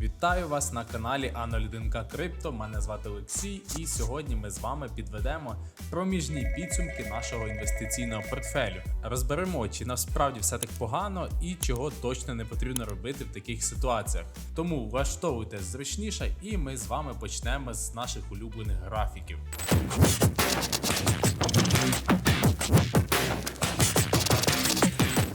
Вітаю вас на каналі А01К Крипто. Мене звати Олексій, і сьогодні ми з вами підведемо проміжні підсумки нашого інвестиційного портфелю. Розберемо, чи насправді все так погано і чого точно не потрібно робити в таких ситуаціях. Тому влаштовуйтесь зручніше, і ми з вами почнемо з наших улюблених графіків.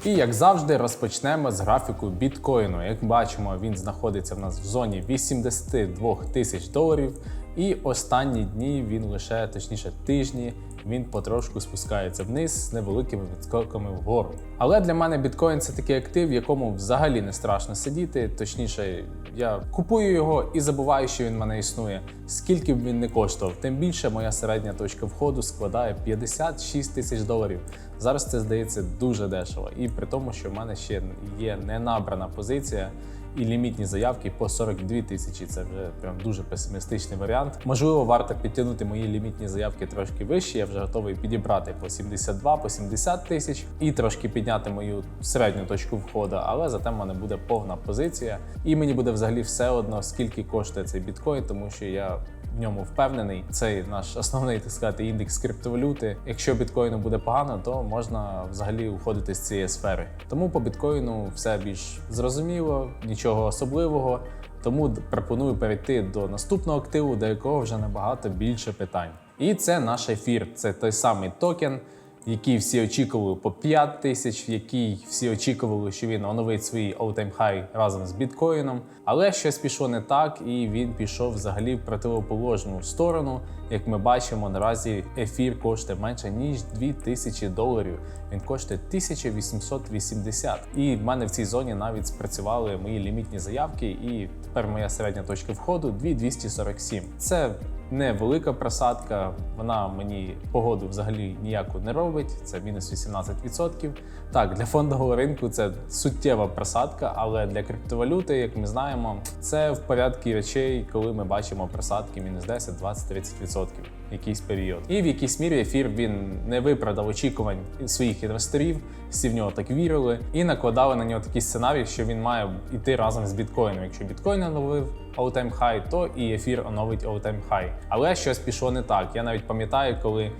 І як завжди, розпочнемо з графіку біткоїну. Як бачимо, він знаходиться в нас в зоні 82 тисяч доларів. І останні дні він лише, точніше, тижні, він потрошку спускається вниз з невеликими відскоками вгору. Але для мене біткоін це такий актив, в якому взагалі не страшно сидіти. Точніше, я купую його і забуваю, що він в мене існує. Скільки б він не коштував, тим більше моя середня точка входу складає 56 тисяч доларів. Зараз це здається дуже дешево, і при тому, що в мене ще є не набрана позиція. І лімітні заявки по 42 тисячі це вже прям дуже песимістичний варіант. Можливо, варто підтягнути мої лімітні заявки трошки вище. Я вже готовий підібрати по 72, по 70 тисяч і трошки підняти мою середню точку входу, але зате в мене буде повна позиція, і мені буде взагалі все одно, скільки коштує цей біткоін, тому що я в ньому впевнений. Цей наш основний так сказати індекс криптовалюти. Якщо біткоїну буде погано, то можна взагалі уходити з цієї сфери. Тому по біткоїну все більш зрозуміло, нічого особливого. Тому пропоную перейти до наступного активу, до якого вже набагато більше питань. І це наш ефір. Це той самий токен, який всі очікували по 5 тисяч, який всі очікували, що він оновить свій all-time high разом з біткоїном. Але щось пішло не так, і він пішов взагалі в противоположну сторону. Як ми бачимо, наразі ефір коштує менше ніж 2000 доларів. Він коштує 1880. І в мене в цій зоні навіть спрацювали мої лімітні заявки, і тепер моя середня точка входу 2247. Це невелика просадка, вона мені погоду взагалі ніяку не робить. Це мінус 18%. Так, для фондового ринку це суттєва просадка, але для криптовалюти, як ми знаємо, це в порядку речей, коли ми бачимо просадки мінус 10, 20, 30% якийсь період. І в якійсь мірі ефір він не виправдав очікувань своїх інвесторів, всі в нього так вірили, і накладали на нього такий сценарій, що він має йти разом з біткоїном. Якщо біткоін оновив all-time high, то і ефір оновить all-time high. Але щось пішло не так. Я навіть пам'ятаю, коли.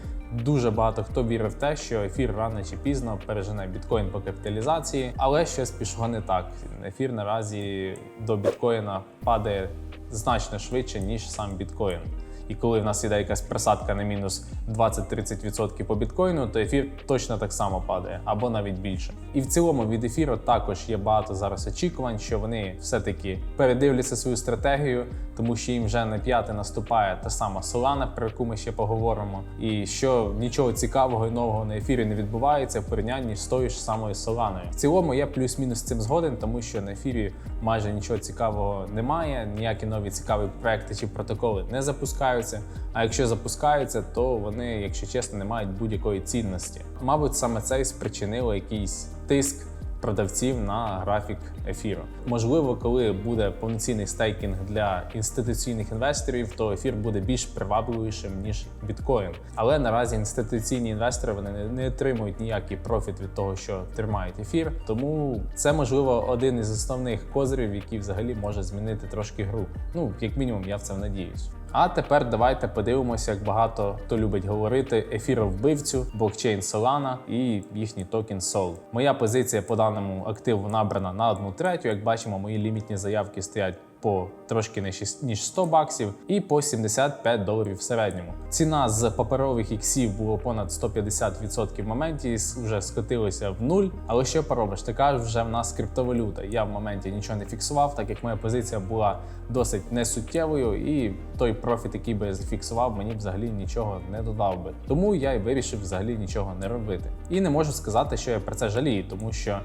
Дуже багато хто вірив в те, що ефір рано чи пізно пережене біткоін по капіталізації, але щось пішло не так. Ефір наразі до біткоїна падає значно швидше ніж сам біткоін. І коли в нас іде якась просадка на мінус 20-30% по біткоїну, то ефір точно так само падає або навіть більше. І в цілому від ефіру також є багато зараз очікувань, що вони все-таки передивляться свою стратегію, тому що їм вже на п'яте наступає та сама Solana, про яку ми ще поговоримо, і що нічого цікавого і нового на ефірі не відбувається в порівнянні з тою ж самою Solana. В цілому я плюс-мінус цим згоден, тому що на ефірі майже нічого цікавого немає, ніякі нові цікаві проекти чи протоколи не запускаються. А якщо запускаються, то вони, якщо чесно, не мають будь-якої цінності. Мабуть, саме це і спричинило якийсь тиск продавців на графік ефіру. Можливо, коли буде повноцінний стейкінг для інституційних інвесторів, то ефір буде більш привабливішим ніж біткоін. Але наразі інституційні інвестори вони не, отримують ніякий профіт від того, що тримають ефір. Тому це можливо один із основних козирів, який взагалі може змінити трошки гру. Ну як мінімум, я в це надіюсь. А тепер давайте подивимося, як багато хто любить говорити ефіровбивцю, блокчейн Solana і їхній токен SOL. Моя позиція по даному активу набрана на одну третю. Як бачимо, мої лімітні заявки стоять. По трошки нижче, ніж 100 баксів, і по 75 доларів в середньому. Ціна з паперових іксів було понад 150% в моменті, і вже скотилося в нуль. Але що поробиш? Така вже в нас криптовалюта. Я в моменті нічого не фіксував, так як моя позиція була досить несуттєвою, і той профіт, який би я зафіксував, мені взагалі нічого не додав би. Тому я й вирішив взагалі нічого не робити. І не можу сказати, що я про це жалію, тому що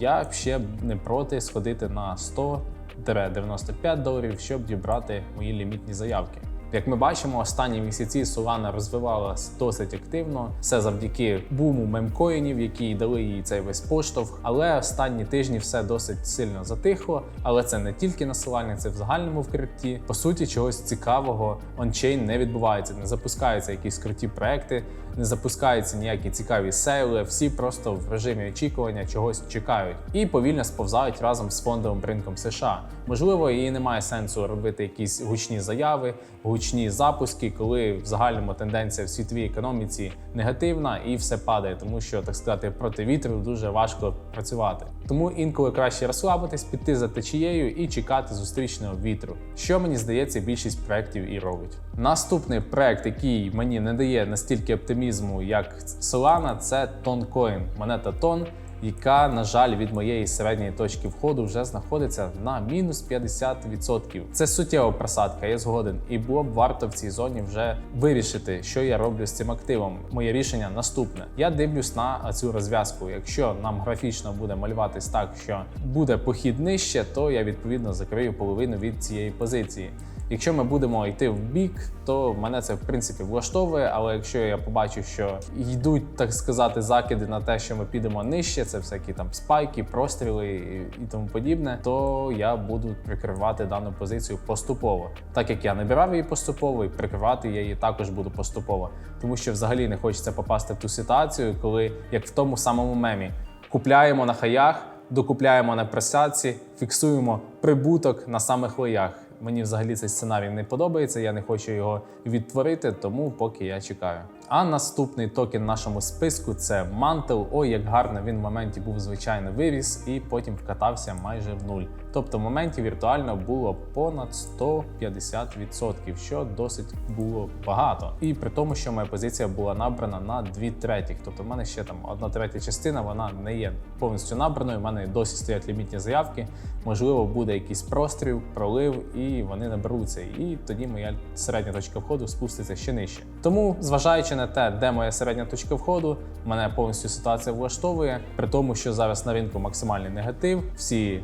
я ще не проти сходити на 100 95 доларів, щоб дібрати мої лімітні заявки. Як ми бачимо, останні місяці Solana розвивалась досить активно. Все завдяки буму мемкоїнів, які дали їй цей весь поштовх. Але останні тижні все досить сильно затихло. Але це не тільки на Solana, це в загальному в крипті. По суті, чогось цікавого ончейн не відбувається, не запускаються якісь круті проекти, не запускаються ніякі цікаві сейли, всі просто в режимі очікування чогось чекають і повільно сповзають разом з фондовим ринком США. Можливо, і немає сенсу робити якісь гучні заяви, гучні запуски, коли в загальному тенденція в світовій економіці негативна і все падає, тому що так сказати проти вітру дуже важко працювати. Тому інколи краще розслабитись, піти за течією і чекати зустрічного вітру, що мені здається, більшість проєктів і робить. Наступний проект, який мені не дає настільки оптимізму, як Solana, це Toncoin, монета Тон яка, на жаль, від моєї середньої точки входу вже знаходиться на мінус 50%. Це суттєва просадка, я згоден, і було б варто в цій зоні вже вирішити, що я роблю з цим активом. Моє рішення наступне: я дивлюсь на цю розв'язку. Якщо нам графічно буде малюватись так, що буде похід нижче, то я відповідно закрию половину від цієї позиції. Якщо ми будемо йти в бік, то мене це в принципі влаштовує. Але якщо я побачу, що йдуть, так сказати, закиди на те, що ми підемо нижче, це всякі там спайки, простріли і, тому подібне, то я буду прикривати дану позицію поступово. Так як я набирав її поступово, і прикривати я її також буду поступово, тому що взагалі не хочеться попасти в ту ситуацію, коли як в тому самому мемі купляємо на хаях, докупляємо на просадці, фіксуємо прибуток на самих лоях. Мені взагалі цей сценарій не подобається, я не хочу його відтворити, тому поки я чекаю. А наступний токен нашому списку це Mantle. Ой, як гарно він в моменті був звичайно виріс і потім вкатався майже в нуль. Тобто в моменті віртуально було понад 150%, що досить було багато. І при тому, що моя позиція була набрана на 2 третіх. Тобто в мене ще там одна третя частина, вона не є повністю набраною. У мене досі стоять лімітні заявки. Можливо, буде якийсь простріл, пролив, і вони наберуться. І тоді моя середня точка входу спуститься ще нижче. Тому, зважаючи на те, де моя середня точка входу, мене повністю ситуація влаштовує, при тому, що зараз на ринку максимальний негатив, всі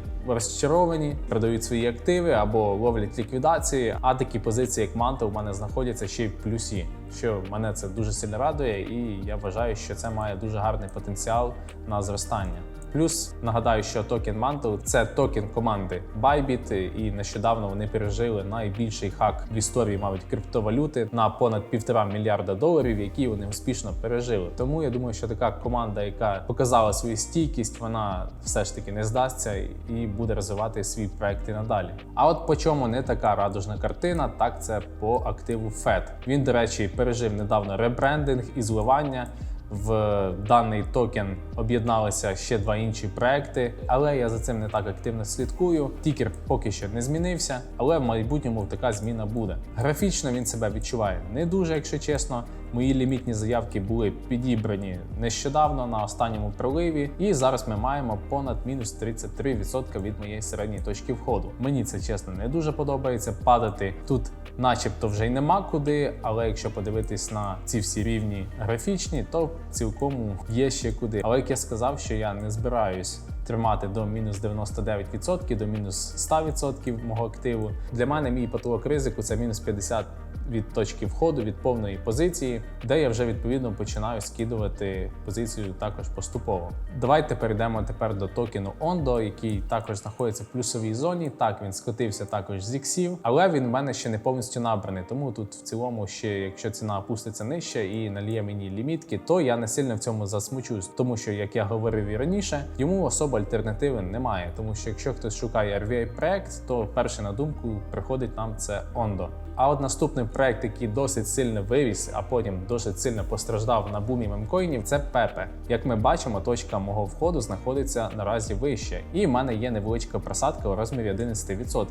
розчаровані, продають свої активи або ловлять ліквідації. А такі позиції, як манта, у мене знаходяться ще й в плюсі. Що мене це дуже сильно радує, і я вважаю, що це має дуже гарний потенціал на зростання. Плюс нагадаю, що токен Mantle – це токен команди Bybit, і нещодавно вони пережили найбільший хак в історії, мабуть, криптовалюти на понад півтора мільярда доларів, які вони успішно пережили. Тому я думаю, що така команда, яка показала свою стійкість, вона все ж таки не здасться і буде розвивати свій проект і надалі. А от по чому не така радужна картина, так це по активу FED. Він, до речі, пережив недавно ребрендинг і зливання. В даний токен об'єдналися ще два інші проекти, але я за цим не так активно слідкую. Тікер поки що не змінився, але в майбутньому така зміна буде. Графічно він себе відчуває не дуже, якщо чесно. Мої лімітні заявки були підібрані нещодавно на останньому проливі, і зараз ми маємо понад мінус 33% від моєї середньої точки входу. Мені це чесно не дуже подобається. Падати тут, начебто, вже й нема куди. Але якщо подивитись на ці всі рівні графічні, то цілком є ще куди. Але як я сказав, що я не збираюсь. Тримати до мінус 99%, до мінус 100% мого активу. Для мене мій потолок ризику це мінус 50 від точки входу, від повної позиції, де я вже відповідно починаю скидувати позицію також поступово. Давайте перейдемо тепер до токену Ondo, який також знаходиться в плюсовій зоні. Так, він скотився також з іксів, але він в мене ще не повністю набраний. Тому тут в цілому, ще якщо ціна опуститься нижче і наліє мені лімітки, то я не сильно в цьому засмучусь, тому що, як я говорив і раніше, йому особо альтернативи немає. Тому що якщо хтось шукає RVA проект, то перше на думку приходить нам це Ondo. А от наступний проект, який досить сильно вивіз, а потім досить сильно постраждав на бумі мемкоїнів, це Пепе. Як ми бачимо, точка мого входу знаходиться наразі вище, і в мене є невеличка просадка у розмірі 11%.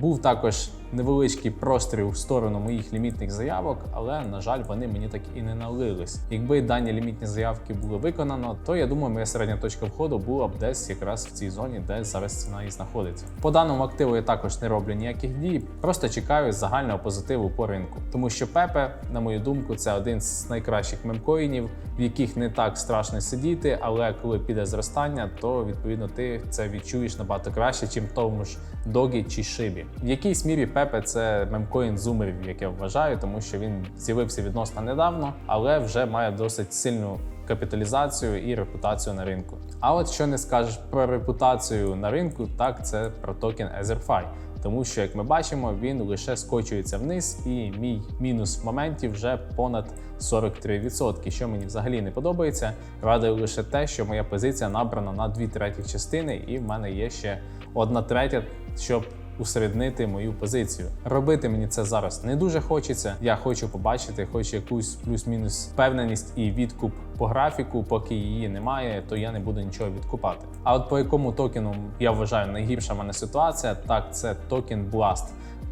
Був також невеличкий простріл в сторону моїх лімітних заявок, але на жаль, вони мені так і не налились. Якби дані лімітні заявки були виконано, то я думаю, моя середня точка входу була б десь якраз в цій зоні, де зараз ціна і знаходиться. По даному активу я також не роблю ніяких дій, просто чекаю загального позитиву по ринку, тому що Пепе, на мою думку, це один з найкращих мемкоїнів, в яких не так страшно сидіти, але коли піде зростання, то відповідно ти це відчуєш набагато краще, чим тому ж догі чи шибі. В якійсь мірі Пепе це мемкоін зумерів, як я вважаю, тому що він з'явився відносно недавно, але вже має досить сильну капіталізацію і репутацію на ринку. А от що не скажеш про репутацію на ринку, так це про токен EtherFi. Тому що, як ми бачимо, він лише скочується вниз, і мій мінус в моменті вже понад 43%, що мені взагалі не подобається. Радує лише те, що моя позиція набрана на дві третіх частини, і в мене є ще одна третя, щоб усереднити мою позицію. Робити мені це зараз не дуже хочеться. Я хочу побачити, хоч якусь плюс-мінус впевненість і відкуп по графіку. Поки її немає, то я не буду нічого відкупати. А от по якому токену я вважаю найгірша в мене ситуація, так це токен Blast.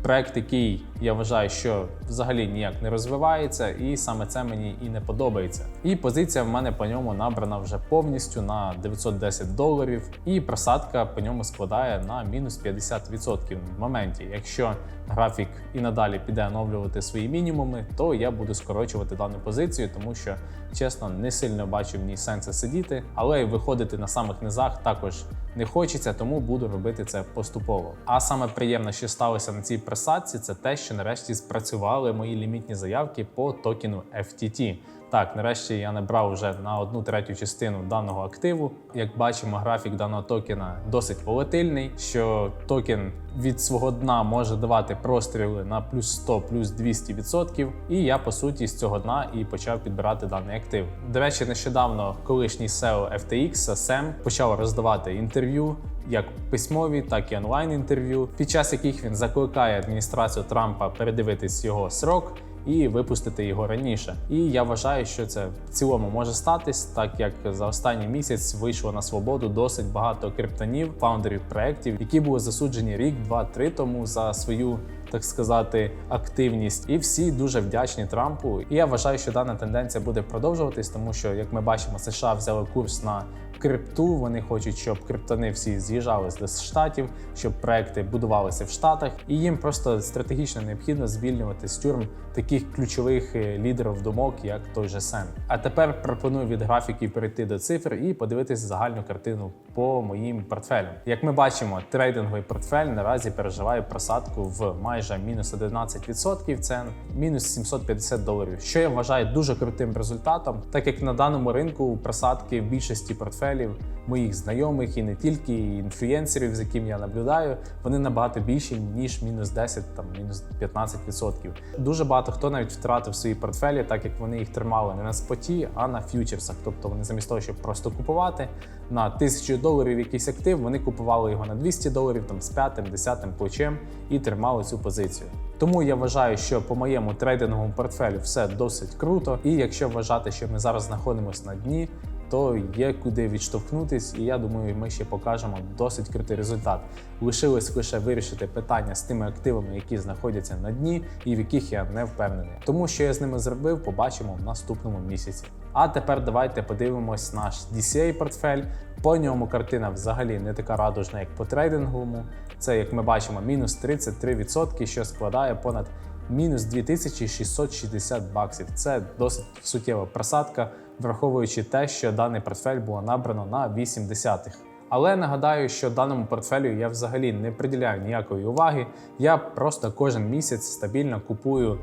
Проект, який я вважаю, що взагалі ніяк не розвивається, і саме це мені і не подобається. І позиція в мене по ньому набрана вже повністю на 910 доларів, і просадка по ньому складає на мінус 50% в моменті. Якщо графік і надалі піде оновлювати свої мінімуми, то я буду скорочувати дану позицію, тому що чесно не сильно бачу в ній сенсу сидіти, але й виходити на самих низах також не хочеться, тому буду робити це поступово. А саме приємне, що сталося на цій просадці, це те, що нарешті спрацювали мої лімітні заявки по токену FTT. Так, нарешті я набрав вже на одну третю частину даного активу. Як бачимо, графік даного токена досить волатильний, що токен від свого дна може давати простріли на плюс 100, плюс 200%. І я по суті з цього дна і почав підбирати даний актив. До речі, нещодавно колишній SEO FTX Сем почав роздавати інтерв'ю. Як письмові, так і онлайн інтерв'ю, під час яких він закликає адміністрацію Трампа передивитись його срок і випустити його раніше. І я вважаю, що це в цілому може статись, так як за останній місяць вийшло на свободу досить багато криптонів, фаундерів проєктів, які були засуджені рік, два-три тому за свою. Так сказати, активність, і всі дуже вдячні Трампу. І я вважаю, що дана тенденція буде продовжуватись, тому що, як ми бачимо, США взяли курс на крипту. Вони хочуть, щоб криптони всі з'їжджали з штатів, щоб проекти будувалися в Штатах, і їм просто стратегічно необхідно звільнювати з тюрм таких ключових е, лідерів думок, як той же Сем. А тепер пропоную від графіків перейти до цифр і подивитися загальну картину по моїм портфелям. Як ми бачимо, трейдинговий портфель наразі переживає просадку в майже мінус 11%. Це мінус 750 доларів, що я вважаю дуже крутим результатом, так як на даному ринку просадки в більшості портфелів моїх знайомих і не тільки і інфлюєнсерів, з яким я наблюдаю, вони набагато більші ніж мінус 10, там мінус 15%. Дуже багато хто навіть втратив свої портфелі, так як вони їх тримали не на споті, а на ф'ючерсах. Тобто вони замість того, щоб просто купувати на 1000 доларів якийсь актив, вони купували його на 200 доларів, там з 5-10 плечем і тримали цю позицію. Тому я вважаю, що по моєму трейдинговому портфелю все досить круто. І якщо вважати, що ми зараз знаходимося на дні, то є куди відштовхнутись, і я думаю, ми ще покажемо досить крутий результат. Лишилось лише вирішити питання з тими активами, які знаходяться на дні, і в яких я не впевнений. Тому що я з ними зробив, побачимо в наступному місяці. А тепер давайте подивимось наш DCA портфель. По ньому картина взагалі не така радужна, як по трейдинговому. Це, як ми бачимо, мінус 33%, що складає понад мінус 2660 баксів. Це досить суттєва просадка, враховуючи те, що даний портфель було набрано на 8 десятих. Але нагадаю, що даному портфелю я взагалі не приділяю ніякої уваги. Я просто кожен місяць стабільно купую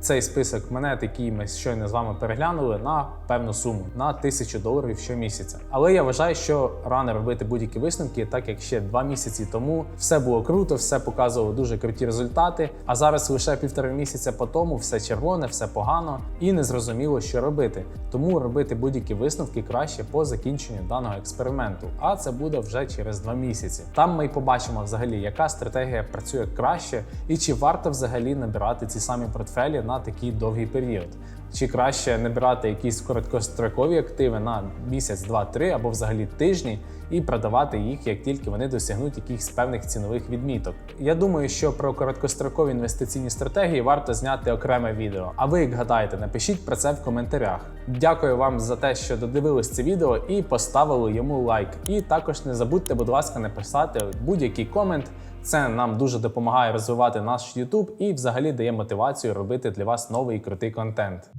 цей список монет, який ми щойно з вами переглянули, на певну суму на 1000 доларів щомісяця. Але я вважаю, що рано робити будь-які висновки, так як ще два місяці тому все було круто, все показувало дуже круті результати. А зараз лише півтора місяця по тому все червоне, все погано і не зрозуміло, що робити. Тому робити будь-які висновки краще по закінченню даного експерименту. А це буде вже через два місяці. Там ми й побачимо взагалі, яка стратегія працює краще, і чи варто взагалі набирати ці самі портфелі на такий довгий період. Чи краще набирати якісь короткострокові активи на місяць, два-три або взагалі тижні і продавати їх, як тільки вони досягнуть якихось певних цінових відміток. Я думаю, що про короткострокові інвестиційні стратегії варто зняти окреме відео. А ви як гадаєте, напишіть про це в коментарях. Дякую вам за те, що додивились це відео і поставили йому лайк. І також не забудьте, будь ласка, написати будь-який комент. Це нам дуже допомагає розвивати наш YouTube і взагалі дає мотивацію робити для вас новий крутий контент.